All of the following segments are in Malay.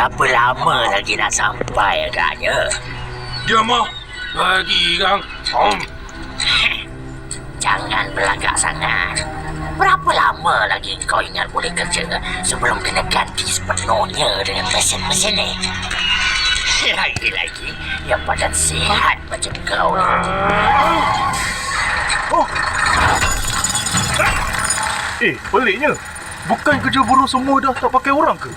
Berapa lama lagi nak sampai agaknya? Dia mah. Bagi kang. Om. Jangan belagak sangat. Berapa lama lagi kau ingat boleh kerja sebelum kena ganti sepenuhnya dengan mesin-mesin ni? Lagi-lagi yang badan sihat macam kau ni. Eh, peliknya. Bukan kerja buruh semua dah tak pakai orang ke?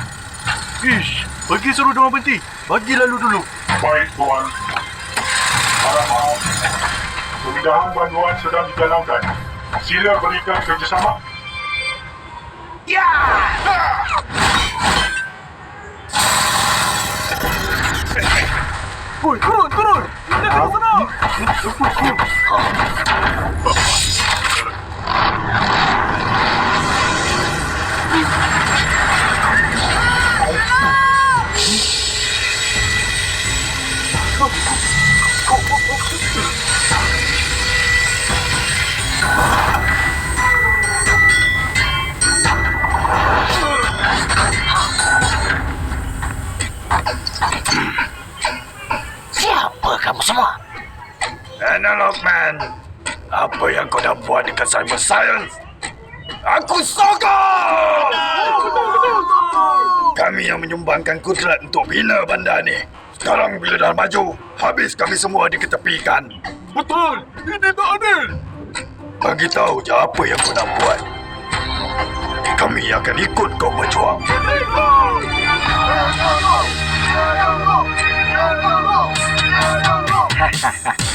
Ish, pergi suruh diorang berhenti. Bagi lalu dulu. Baik, Tuan. Harap maaf. Pemindahan bantuan sedang dijalankan. Sila berikan kerjasama. Woi, turun, turun! Kita ke sana! Siapa kamu semua? Analog Man. Apa yang kau dah buat dekat cyber science? Aku sokong! Kami yang menyumbangkan kudrat untuk bina bandar ni. Sekarang bila dah maju, habis kami semua diketepikan. Betul! Ini tak adil! Bagi tahu je apa yang kau nak buat. Kami akan ikut kau berjuang. Awak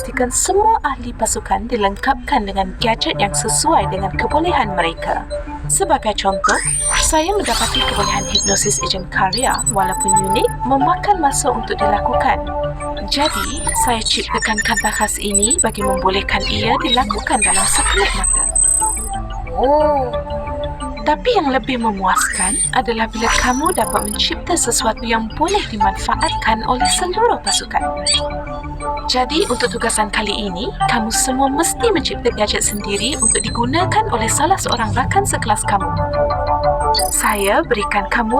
memastikan semua ahli pasukan dilengkapkan dengan gadget yang sesuai dengan kebolehan mereka. Sebagai contoh, saya mendapati kebolehan hipnosis ejen karya walaupun unik memakan masa untuk dilakukan. Jadi, saya ciptakan kata khas ini bagi membolehkan ia dilakukan dalam sekelip mata. Oh, Tapi yang lebih memuaskan adalah bila kamu dapat mencipta sesuatu yang boleh dimanfaatkan oleh seluruh pasukan. Jadi untuk tugasan kali ini, kamu semua mesti mencipta gadget sendiri untuk digunakan oleh salah seorang rakan sekelas kamu. Saya berikan kamu